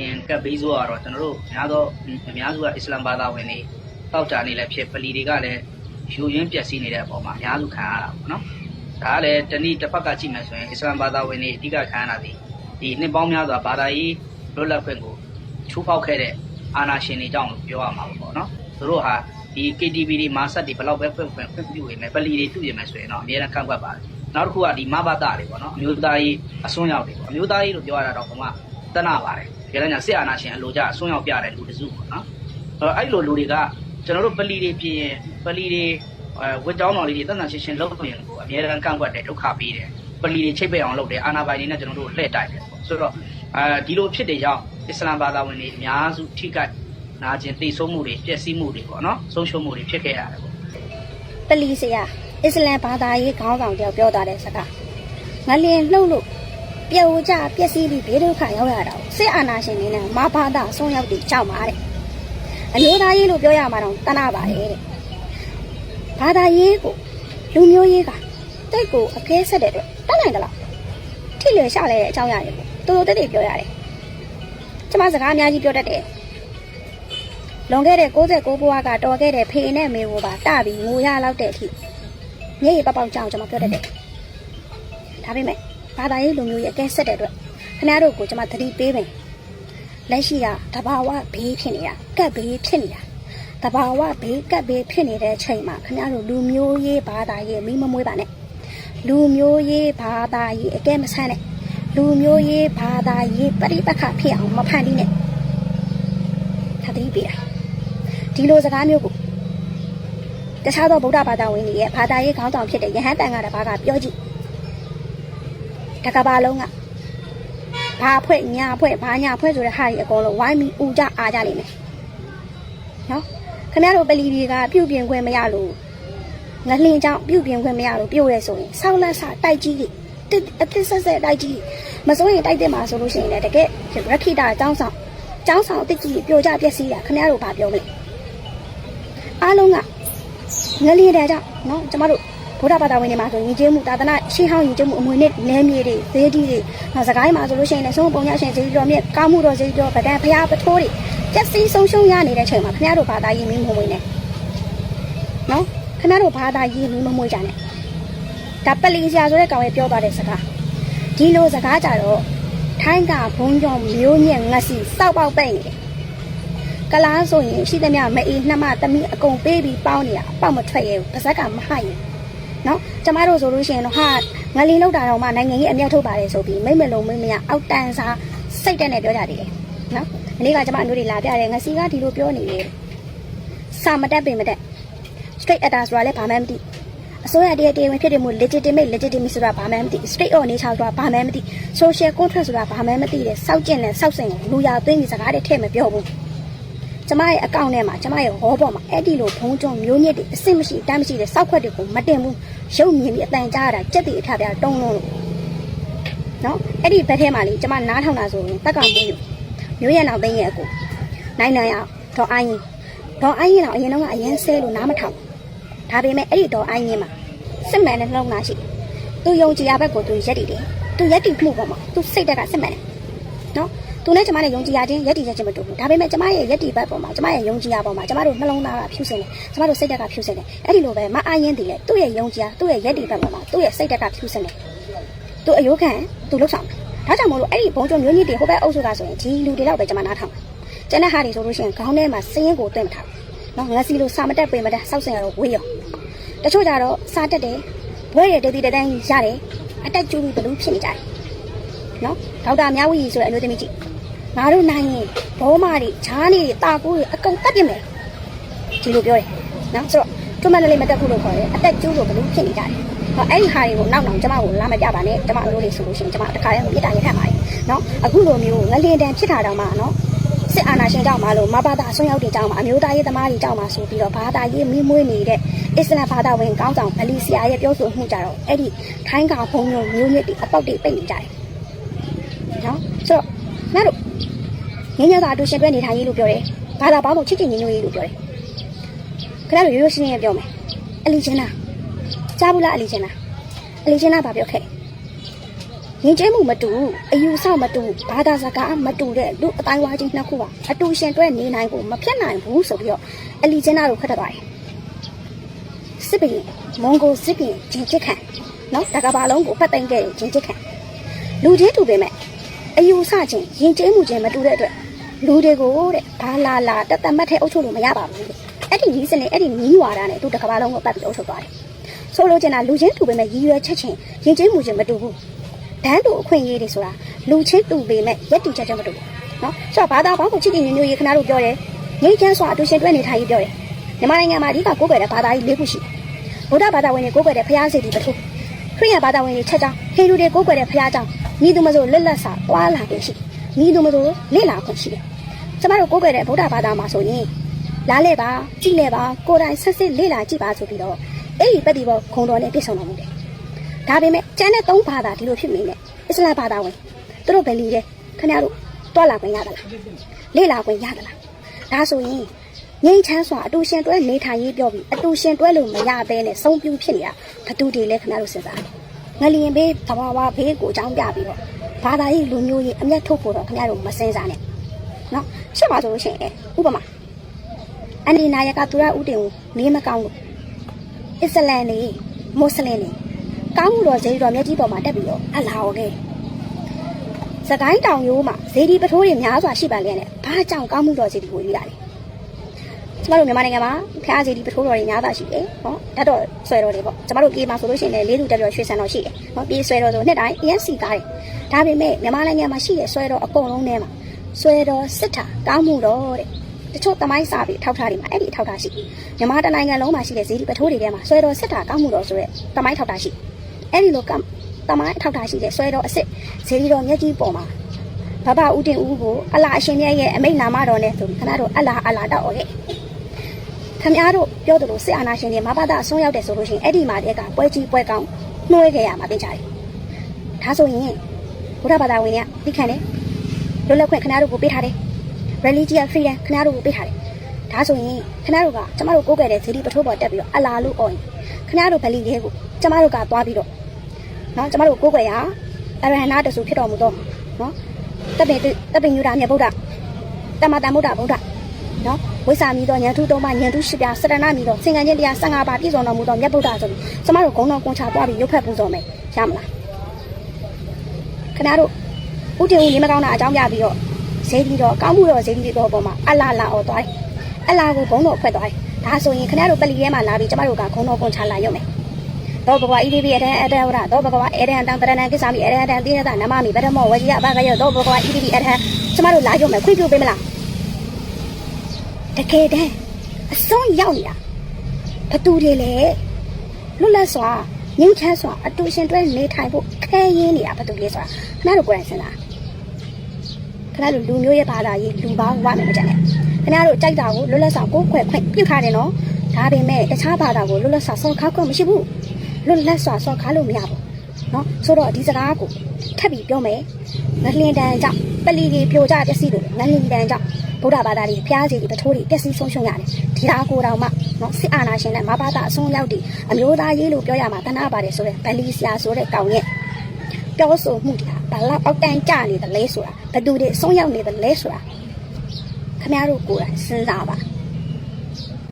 ရင်ကပ်ဘေးဆိုတော့ကျွန်တော်တို့များသောအများစုကအစ္စလာမ်ဘာသာဝင်တွေတောက်ကြနေလည်းဖြစ်ပလီတွေကလည်းယူရင်းပျက်စီးနေတဲ့အပေါ်မှာအများစုခံရတာပေါ့နော်ဒါကလည်းတနည်းတစ်ဖက်ကကြည့်မယ်ဆိုရင်အစ္စလာမ်ဘာသာဝင်တွေအဓိကခံရတာဒီဒီနှစ်ပေါင်းများစွာဘာသာရေးလွတ်လပ်ခွင့်ကိုချိုးဖောက်ခဲ့တဲ့အာဏာရှင်တွေကြောင့်လို့ပြောရမှာပေါ့နော်သူတို့ဟာဒီ KTV တွေမာဆက်တွေဘယ်လောက်ပဲဖွင့်ဖွင့်ဖွင့်ပြနေမယ်ပလီတွေပြုပြင်မယ်ဆိုရင်တော့အများအားကန့်ကွက်ပါတယ်နောက်တစ်ခုကဒီမဘာတာတွေပေါ့နော်အမျိုးသားရေးအစွန်းရောက်တွေပေါ့အမျိုးသားရေးလို့ပြောရတာတော့ဘုမတနာပါတယ် ဒီကနေ့ညစစ်အာဏာရှင်အလိုကြအစွန်းရောက်ပြတဲ့လူတစုပေါ့နော်အဲ့တော့အဲ့လိုလူတွေကကျွန်တော်တို့ပလီတွေပြင်ရင်ပလီတွေအဲဝတ်ကြောင်းတော်လေးတွေတန်တန်ရှင်းရှင်းလုပ်ရင်ကိုအများအားကန့်ကွက်တယ်ဒုက္ခပေးတယ်ပလီတွေချိတ်ပိတ်အောင်လုပ်တယ်အာဏာပိုင်တွေနဲ့ကျွန်တော်တို့လှည့်တိုက်တယ်ပေါ့ဆိုတော့အဲဒီလိုဖြစ်တဲ့ကြောင့်အစ္စလာမ်ဘာသာဝင်တွေအများစုထိခိုက်နာကျင်သိဆုံးမှုတွေပျက်စီးမှုတွေပေါ့နော်ဆုံးရှုံးမှုတွေဖြစ်ခဲ့ရတယ်ပေါ့ပလီစရာအစ္စလမ်ဘာသာရေးခေါင်းဆောင်တယောက်ပြောသွားတဲ့စကားငလင်လှုပ်လို့ ပျော်ကြပျက်စီးပြီးဘေးဒုက္ခရောက်ရတာကိုစစ်အာဏာရှင်တွေနဲ့မဘာသာအဆုံးရောက်ပြီးကြောက်ပါတဲ့အမျိုးသားရေးလို့ပြောရမှာတော့တနာပါတယ်တဲ့ဘာသာရေးကိုလူမျိုးရေးကတိတ်ကိုအကဲဆက်တဲ့အတွက်တတ်နိုင်ကြလားထိလျော်ရှာလဲတဲ့အကြောင်းအရာတွေပေါ့တူတူတိတ်တိတ်ပြောရတယ်ကျမစကားအများကြီးပြောတတ်တယ်လွန်ခဲ့တဲ့69ဘဝကတော်ခဲ့တဲ့ဖေနဲ့မေကိုပါတပြီးငိုရလောက်တဲ့အထိမျက်ရည်ပေါက်ပေါက်ကြောင်ကျွန်မပြောတတ်တယ်ဒါပေမဲ့ ဘာသာရေးလူမျိုးရေးအကဲဆက်တဲ့အတွက်ခင်ဗျားတို့ကိုကျွန်မသတိပေးမယ်လက်ရှိကတဘာဝဘေးဖြစ်နေတာကပ်ဘေးဖြစ်နေတာတဘာဝဘေးကပ်ဘေးဖြစ်နေတဲ့အချိန်မှာခင်ဗျားတို့လူမျိုးရေးဘာသာရေးမိမမွေးပါနဲ့လူမျိုးရေးဘာသာရေးအကဲမဆန်းနဲ့လူမျိုးရေးဘာသာရေးပရိပက္ခဖြစ်အောင်မဖန်တီးနဲ့သတိပေးတာဒီလိုစကားမျိုးကိုတခြားသောဗုဒ္ဓဘာသာဝင်တွေရဲ့ဘာသာရေးခေါင်းဆောင်ဖြစ်တဲ့ယဟန်တန်ကတပါးကပြောကြည့် တကဘာလုံးကဘာဖွဲ့ညာဖွဲ့ဘာညာဖွဲ့ဆိုတဲ့ဟာကြီးအကုန်လုံးဝိုင်းပြီးဥကြအားကြလိမ့်မယ်နော်ခင်ဗျားတို့ပလီတွေကပြုတ်ပြင်ခွင့်မရလို့ငလင်းကြောင့်ပြုတ်ပြင်ခွင့်မရလို့ပြုတ်ရဲဆိုရင်ဆောက်လက်ဆတိုက်ကြီးတွေတစ်အသစ်ဆက်ဆက်တိုက်ကြီးမစိုးရင်တိုက်တဲ့မှာဆိုလို့ရှိရင်လည်းတကယ်ရခိတာအကြောင်းဆောင်အကြောင်းဆောင်အစ်ကြီးပြိုကျပျက်စီးတာခင်ဗျားတို့ဘာပြောမလဲအားလုံးကငလျင်တဲ့ကြောင့်နော်ကျမတို့ ဗုဒ္ဓဘာသာဝင်တွေမှာဆိုရင်ကျေးမှုသာသနာရှေးဟောင်းရင်ကျေးမှုအမွေနဲ့နဲမြေတွေဈေးကြီးတွေနောက်စကိုင်းမှာဆိုလို့ရှိရင်လည်းဆုံးပုံရရှင်ဈေးတော်မြင့်ကားမှုတော်ဈေးတော်ဗဒံဖျားပထိုးတွေကျက်စီဆုံးရှုံးရနေတဲ့ချိန်မှာခင်ဗျားတို့ဘာသာရေးမင်းမမွေနဲ့နော်ခင်ဗျားတို့ဘာသာရေးမင်းမမွေကြနဲ့ဒါပလီစရာဆိုတဲ့ကောင်ရဲ့ပြောသွားတဲ့စကားဒီလိုစကားကြတော့ထိုင်းကဘုံကြောင့်မျိုးညက်ငက်စီစောက်ပေါက်ပိတ်နေတယ်ကလားဆိုရင်ရှိသမျှမအေးနှမသမီးအကုန်ပေးပြီးပေါင်းနေတာအပေါက်မထွက်ရဘူးပါဇက်ကမဟရင် နော်ကျမတို့ဆိုလို့ရှိရင်တော့ဟာငလီလောက်တာတော့မှနိုင်ငံကြီးအမျက်ထုတ်ပါတယ်ဆိုပြီးမိမ့်မလုံးမိမ့်မရအောက်တန်းစားစိတ်တက်နဲ့ပြောကြတယ်နော်ဒီနေ့ကကျမအမျိုးတွေလာပြတယ်ငစီကဒီလိုပြောနေတယ်စာမတက်ပင်မတက် straight atta ဆိုတာလည်းဘာမှမသိအစိုးရတည်းတည်းဝင်ဖြစ်တယ်မို့ legitimate legitimate ဆိုတာဘာမှမသိ straight on nature ဆိုတာဘာမှမသိ social contract ဆိုတာဘာမှမသိတယ်စောက်ကျင်တယ်စောက်စင်တယ်လူရသွင်းပြီးစကားတွေထည့်မပြောဘူး ကျမရဲ့အကောင့်ထဲမှာကျမရဲ့ဟောပေါ်မှာအဲ့ဒီလိုဘုံကျုံမျိုးညစ်တွေအစ်စ်မရှိတမ်းမရှိတဲ့စောက်ခွက်တွေကိုမတင်ဘူးရုပ်မြင်ပြီးအတန်ကြားရတာကြက်တီအဖျားဖျားတုံးလုံးလို့နော်အဲ့ဒီဘက်ထဲမှာလေကျမနားထောင်တာဆိုရင်တက်ကမိုးယူမျိုးရဲ့နောက်သိန်းရဲ့အကူနိုင်နိုင်အောင်ဒေါ်အိုင်းရင်ဒေါ်အိုင်းရင်တော့အရင်တော့ကအရင်ဆဲလို့နားမထောင်ဒါပေမဲ့အဲ့ဒီဒေါ်အိုင်းရင်မှာစစ်မှန်တဲ့နှလုံးသားရှိသူယုံကြည်ရဘက်ကိုသူရက်တည်တယ်သူရက်တည်မှုပေါ်မှာသူစိတ်တက်ကစစ်မှန်တယ်နော် သူနဲ့ကျမနဲ့ယုံကြည်ရခြင်းယက်တည်ချက်ချင်းမတူဘူးဒါပေမဲ့ကျမရဲ့ယက်တည်ဘက်ပေါ်မှာကျမရဲ့ယုံကြည်ရပေါ်မှာကျမတို့နှလုံးသားကဖြူစင်တယ်ကျမတို့စိတ်ဓာတ်ကဖြူစင်တယ်အဲ့ဒီလိုပဲမအားရင်တည်လေသူ့ရဲ့ယုံကြည်ရသူ့ရဲ့ယက်တည်ဘက်ပေါ်မှာသူ့ရဲ့စိတ်ဓာတ်ကဖြူစင်တယ်သူအယိုးခံသူလှုပ်ဆောင်တယ်ဒါကြောင့်မို့လို့အဲ့ဒီဘုံကျုံမျိုးကြီးတွေဟိုဘက်အုပ်စုကဆိုရင်ဒီလူတွေတော့ပဲကျမနားထောင်ကျန်တဲ့ဟာတွေဆိုလို့ရှိရင်ခေါင်းထဲမှာစင်းရင်ကိုတွင့်မထားနော်ငါစီလိုစာမတက်ပင်မတက်စောက်စင်ရတော့ဝေးရောတချို့ကြတော့စာတက်တယ်ဘွဲရတဲ့တည်တန်းရတယ်အတက်ကျူးပြီးဘလူးဖြစ်နေကြတယ်နော်ဒေါက်တာမြဝီဆိုတဲ့အမျိုးသမီးကြီး ငါတို့နိုင်ရင်ဘောမတွေဈားနေတွေတာကူတွေအကုန်တက်ပြင်မယ်ဒီလိုပြောတယ်နော်ဆိုတော့ကျွမ်းမလေးမတက်ဘူးလို့ခေါ်တယ်အတက်ကျိုးလို့ဘယ်လိုဖြစ်နေကြလဲဟောအဲ့ဒီဟာတွေကိုနောက်နောက်ကျမကိုလာမပြပါနဲ့ကျမအလိုလေးဆိုလို့ရှိရင်ကျမတခါတည်းမြစ်တာရထက်ပါတယ်နော်အခုလိုမျိုးငလင်တန်ဖြစ်တာတောင်မှနော်စစ်အာဏာရှင်ကြောင့်မလို့မဘာသာအစွန်းရောက်တွေကြောင့်မအမျိုးသားရေးသမားတွေကြောင့်မဆိုပြီးတော့ဘာသာရေးမိမွေးနေတဲ့အစ္စလာမ်ဘာသာဝင်ကောင်းဆောင်ဗလီဆီယာရဲ့ပြောဆိုမှုကြတော့အဲ့ဒီခိုင်းကဘုံမျိုးမျိုးမြစ်တွေအပေါက်တွေပိတ်နေကြတယ်နော်ဆိုတော့ငါတို့ ငင်းညတာအတူရှင်တွဲနေထိုင်ရေးလို့ပြောတယ်။ဘာသာပေါင်းဖို့ချစ်ချင်ညီညွတ်ရေးလို့ပြောတယ်။ခင်ဗျားတို့ရိုးရိုးရှင်းရှင်းပြောမယ်။အလီချင်းနာကြားဘူးလားအလီချင်းနာအလီချင်းနာဘာပြောခဲ့ငင်ကျဲမှုမတူအယူဆမတူဘာသာစကားမတူတဲ့လူအတိုင်းဝါချင်းနှစ်ခုပါအတူရှင်တွဲနေနိုင်ဖို့မဖြစ်နိုင်ဘူးဆိုပြီးတော့အလီကျင်းနာတို့ခတ်တတ်ပါတယ်စစ်ပင်မွန်ဂိုစစ်ပင်ဂျင်ချစ်ခံနော်တကဘာလုံးကိုဖတ်သိမ်းခဲ့တဲ့ဂျင်ချစ်ခံလူချင်းတူပေမဲ့ အယူဆချင်းရင်ကျဲမှုချင်းမတူတဲ့အတွက်လူတွေကိုတဲ့ဘာလာလာတသက်မတ်ထဲအုပ်ချုပ်လို့မရပါဘူးတဲ့အဲ့ဒီနီးစနစ်အဲ့ဒီနီးဝါဒနဲ့သူတကဘာလုံးကိုပတ်ပြီးအုပ်ချုပ်သွားတယ်ဆိုလိုချင်တာလူချင်းတူပေမဲ့ရည်ရွယ်ချက်ချင်းရင်ကျဲမှုချင်းမတူဘူးတန်းတူအခွင့်အရေးတွေဆိုတာလူချင်းတူပေမဲ့ရက်တူချက်ချက်မတူဘူးနော်ဆိုတော့ဘာသာပေါင်းကိုချစ်ကြည်ညညရေးခဏတို့ပြောတယ်ငိမ့်ချမ်းစွာအတူရှင်တွဲနေထိုင်ရေးပြောတယ်မြန်မာနိုင်ငံမှာအဓိကကိုးကွယ်တဲ့ဘာသာကြီး၄ခုရှိတယ်ဗုဒ္ဓဘာသာဝင်တွေကိုးကွယ်တဲ့ဘုရားစေတီပထုခရစ်ယာန်ဘာသာဝင်တွေချက်ကြောင်းဟိန္ဒူတွေကိုးကွယ်တဲ့ဘုရားကျောင်း ညီသူမဆိုလက်လက်စာတွာလာခွင့်ရှိညီသူမဆိုလေ့လာခွင့်ရှိတယ်ကျမတို့ကိုးကွယ်တဲ့ဗုဒ္ဓဘာသာမှာဆိုရင်လားလဲပါကြည့်လဲပါကိုယ်တိုင်ဆက်စစ်လေ့လာကြည့်ပါဆိုပြီးတော့အဲ့ဒီပฏิဘောခုံတော်နဲ့ပြည့်စုံတော်မူတယ်ဒါပေမဲ့ကျန်တဲ့သုံးဘာသာဒီလိုဖြစ်နေတယ်အစ္စလာမ်ဘာသာဝင်သူတို့ပဲလီတယ်ခင်ဗျားတို့တွာလာခွင့်ရသလားလေ့လာခွင့်ရသလားဒါဆိုရင်ငိမ့်ချမ်းစွာအတူရှင်တွဲနေထိုင်ရေးပြောပြီးအတူရှင်တွဲလို့မရဘဲနဲ့ဆုံးပြူဖြစ်နေတာဘသူတွေလဲခင်ဗျားတို့စဉ်းစား ငလျင်ဘေးသဘာဝဘေးကိုအကြောင်းပြပြီးတော့ဘာသာရေးလူမျိုးရေးအမျက်ထုတ်ဖို့တော့ခင်ဗျားတို့မစင်စားနဲ့နော်ရှင်းပါဆိုလို့ရှိရင်ဥပမာအန်ဒီနာယကသူရဥတင်ကိုနေမကောင်းလို့အစ္စလမ်နေမွတ်စလင်နေကောင်းမှုတော်ဇေဒီတော်မြတ်ကြီးပေါ်မှာတက်ပြီးတော့အလာဟောခဲ့စကိုင်းတောင်ရိုးမှာဇေဒီပထိုးတွေများစွာရှိပါလျက်နဲ့ဘာကြောင့်ကောင်းမှုတော်ဇေဒီကိုရွေးတာလဲ ကျမတို့မြန်မာနိုင်ငံမှာဖျားဇေဒီပထိုးတော်တွေများစွာရှိတယ်ဟောတတ်တော်ဆွဲတော်တွေပေါ့ကျမတို့ပြေးမှာဆိုလို့ရှိရင်လည်းလေးလူတက်တော်ရွှေစံတော်ရှိတယ်ဟောပြေးဆွဲတော်ဆိုနှစ်တိုင်းအရင်စီကားတယ်ဒါပေမဲ့မြန်မာနိုင်ငံမှာရှိတဲ့ဆွဲတော်အကုန်လုံးထဲမှာဆွဲတော်စစ်တာကောင်းမှုတော်တဲ့တချို့တမိုင်းစာပြီးထောက်ထားတွေမှာအဲ့ဒီထောက်ထားရှိမြန်မာတနိုင်ငံလုံးမှာရှိတဲ့ဇေဒီပထိုးတွေထဲမှာဆွဲတော်စစ်တာကောင်းမှုတော်ဆိုတဲ့တမိုင်းထောက်ထားရှိအဲ့ဒီလိုကတမိုင်းအထောက်ထားရှိတဲ့ဆွဲတော်အစ်စ်ဇေဒီတော်မြတ်ကြီးပေါ်မှာဘဘဦးတင်ဦးကိုအလားအရှင်မြတ်ရဲ့အမိန့်နာမတော်နဲ့ဆိုပြီးခဏတို့အလားအလားတောက်အောင်ခဲ့ ခမည်းတော်ပြောသလိုစစ်အာဏာရှင်တွေမဘာသာအဆုံးရောက်တယ်ဆိုလို့ရှိရင်အဲ့ဒီမှာတည်းကပွဲကြီးပွဲကောင်းနှွှဲခဲ့ရမှာသိကြတယ်ဒါဆိုရင်ဘုရားဘာသာဝင်တွေကသိခံတယ်လွတ်လပ်ခွင့်ခဏတို့ကိုပေးထားတယ် religious freedom ခဏတို့ကိုပေးထားတယ်ဒါဆိုရင်ခဏတို့ကကျမတို့ကိုးကွယ်တဲ့ဇေဒီပထိုးပေါ်တက်ပြီးတော့အလားလို့អော်ရင်ခဏတို့ဗလီလေးကိုကျမတို့ကသွားပြီးတော့နော်ကျမတို့ကိုးကွယ်ရာအရဟဏတဆူဖြစ်တော်မူသောနော်တပ်ပင်တပ်ပင်ညူတာမြတ်ဗုဒ္ဓတမတန်ဗုဒ္ဓဗုဒ္ဓ နော်ဝိစာမီသောဉာဏ်ထုသုံးပါဉာဏ်ထုရှိပြစရဏမီသောသင်္ကန်းချင်းတရား15ပါးပြည့်စုံတော်မူသောမြတ်ဗုဒ္ဓဆိုပြီးကျမတို့ဂုဏ်တော်ကွန်ချသွားပြီးရုပ်ဖက်ပူဇော်မယ်ရမလားခဏတို့ဥတည်ဦးနေမကောင်းတာအကြောင်းပြပြီးတော့ဇေဒီတော်ကောင်းမှုတော်ဇေဒီတော်ပေါ်မှာအလာလာအော်သွားတယ်အလာကိုဘုံတော်ဖွက်သွားတယ်ဒါဆိုရင်ခဏတို့ပလီထဲမှာလာပြီးကျမတို့ကဂုဏ်တော်ကွန်ချလာရုံမယ်သောဘဂဝါဣတိပိအတံအတံဝရသောဘဂဝါအေရဟံတံပရဏံကိစ္ဆာမိအေရဟံတံတိရတနမမိဗရမောဝကြီးယဘာကယောသောဘဂဝါဣတိပိအတံကျမတို့လာကြမယ်ခွင့်ပြုပေးမလား တကယ်တမ်းအစွန်းရောက်နေတာဘသူတွေလဲလွတ်လပ်စွာငြိမ်းချမ်းစွာအတူရှင်တွဲနေထိုင်ဖို့ခဲရင်းနေတာဘသူလဲဆိုတာခဏတို့ကိုယ်တိုင်စဉ်းစားခင်ဗျားတို့လူမျိုးရဲ့ဘာသာရေးလူပေါင်းဝမယ်မကြနဲ့ခင်ဗျားတို့ကြိုက်တာကိုလွတ်လပ်စွာကိုယ်ခွဲခွင့်ပြုထားတယ်နော်ဒါပေမဲ့တခြားဘာသာကိုလွတ်လပ်စွာဆောင်ခါခွင့်မရှိဘူးလွတ်လပ်စွာဆောင်ခါလို့မရဘူးနော်ဆိုတော့ဒီစကားကိုထပ်ပြီးပြောမယ်ငလင်တန်ကြောင့်ပလီကြီးပြိုကျပျက်စီးလို့ငလင်တန်ကြောင့် ဗုဒ္ဓဘာသာတွေဖျားစီတွေတထိုးတွေတက်စီဆုံးရှုံးရတယ်ဒီသားကိုတော်မှနော်စစ်အာဏာရှင်နဲ့မဘာသာအစွန်းရောက်တွေအမျိုးသားရေးလို့ပြောရမှာတနာပါတယ်ဆိုတဲ့ဗလီဆရာဆိုတဲ့ကောင်ရဲ့ပြောဆိုမှုတွေဟာဘလောက်အောက်တန်းကျနေတယ်လဲဆိုတာဘသူတွေအစွန်းရောက်နေတယ်လဲဆိုတာခင်ဗျားတို့ကိုယ်တိုင်စဉ်းစားပါ